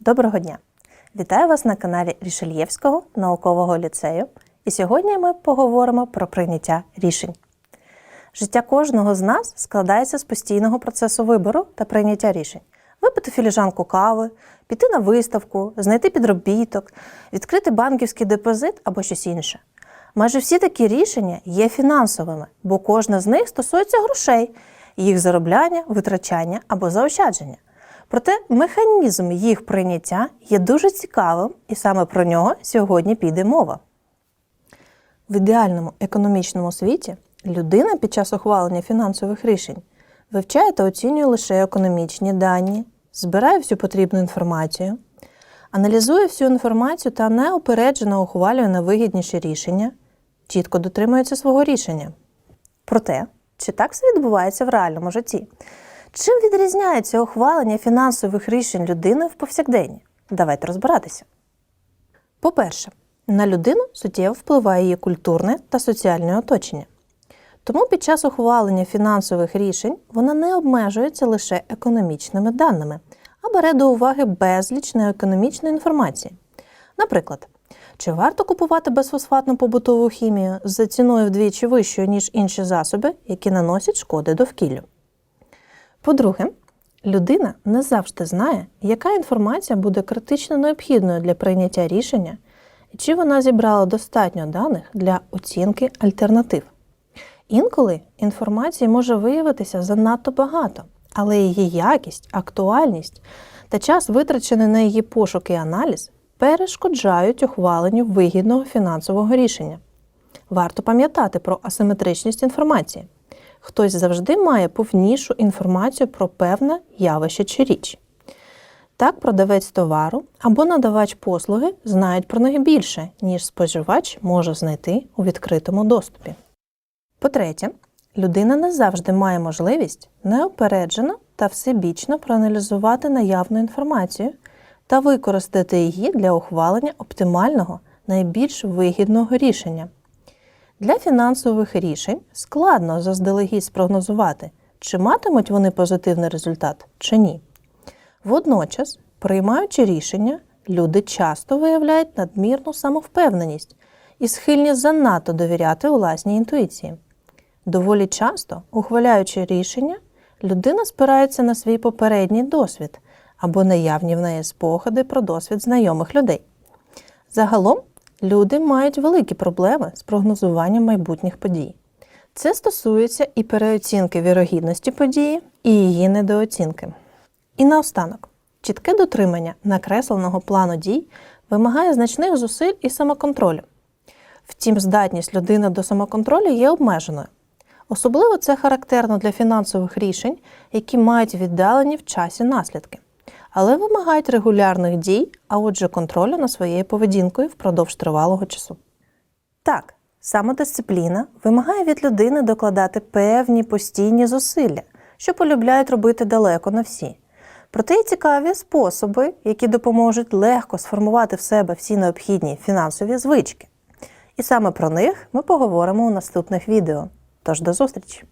Доброго дня! Вітаю вас на каналі Рішельєвського наукового ліцею. І сьогодні ми поговоримо про прийняття рішень. Життя кожного з нас складається з постійного процесу вибору та прийняття рішень. Випити філіжанку кави, піти на виставку, знайти підробіток, відкрити банківський депозит або щось інше. Майже всі такі рішення є фінансовими, бо кожна з них стосується грошей, їх заробляння, витрачання або заощадження. Проте механізм їх прийняття є дуже цікавим, і саме про нього сьогодні піде мова. В ідеальному економічному світі людина під час ухвалення фінансових рішень вивчає та оцінює лише економічні дані, збирає всю потрібну інформацію, аналізує всю інформацію та неупереджено ухвалює на вигідніші рішення, чітко дотримується свого рішення. Проте, чи так все відбувається в реальному житті? Чим відрізняється ухвалення фінансових рішень людини в повсякденні? Давайте розбиратися. По-перше, на людину суттєво впливає її культурне та соціальне оточення. Тому під час ухвалення фінансових рішень вона не обмежується лише економічними даними, а бере до уваги безліч неекономічної інформації. Наприклад, чи варто купувати безфосфатну побутову хімію за ціною вдвічі вищою, ніж інші засоби, які наносять шкоди довкіллю? По-друге, людина не завжди знає, яка інформація буде критично необхідною для прийняття рішення, чи вона зібрала достатньо даних для оцінки альтернатив. Інколи інформації може виявитися занадто багато, але її якість, актуальність та час, витрачений на її пошук і аналіз, перешкоджають ухваленню вигідного фінансового рішення. Варто пам'ятати про асиметричність інформації. Хтось завжди має повнішу інформацію про певне явище чи річ. Так, продавець товару або надавач послуги знають про них більше, ніж споживач може знайти у відкритому доступі. По-третє, людина не завжди має можливість неопереджено та всебічно проаналізувати наявну інформацію та використати її для ухвалення оптимального, найбільш вигідного рішення. Для фінансових рішень складно заздалегідь спрогнозувати, чи матимуть вони позитивний результат чи ні. Водночас, приймаючи рішення, люди часто виявляють надмірну самовпевненість і схильність занадто довіряти власній інтуїції. Доволі часто, ухваляючи рішення, людина спирається на свій попередній досвід або наявні в неї спогади про досвід знайомих людей. Загалом, люди мають великі проблеми з прогнозуванням майбутніх подій. Це стосується і переоцінки вірогідності події, і її недооцінки. І наостанок, чітке дотримання накресленого плану дій вимагає значних зусиль і самоконтролю. Втім, здатність людини до самоконтролю є обмеженою. Особливо це характерно для фінансових рішень, які мають віддалені в часі наслідки, але вимагають регулярних дій, а отже, контролю над своєю поведінкою впродовж тривалого часу. Так, самодисципліна вимагає від людини докладати певні постійні зусилля, що полюбляють робити далеко не всі. Проте є цікаві способи, які допоможуть легко сформувати в себе всі необхідні фінансові звички. І саме про них ми поговоримо у наступних відео. Тож до зустрічі!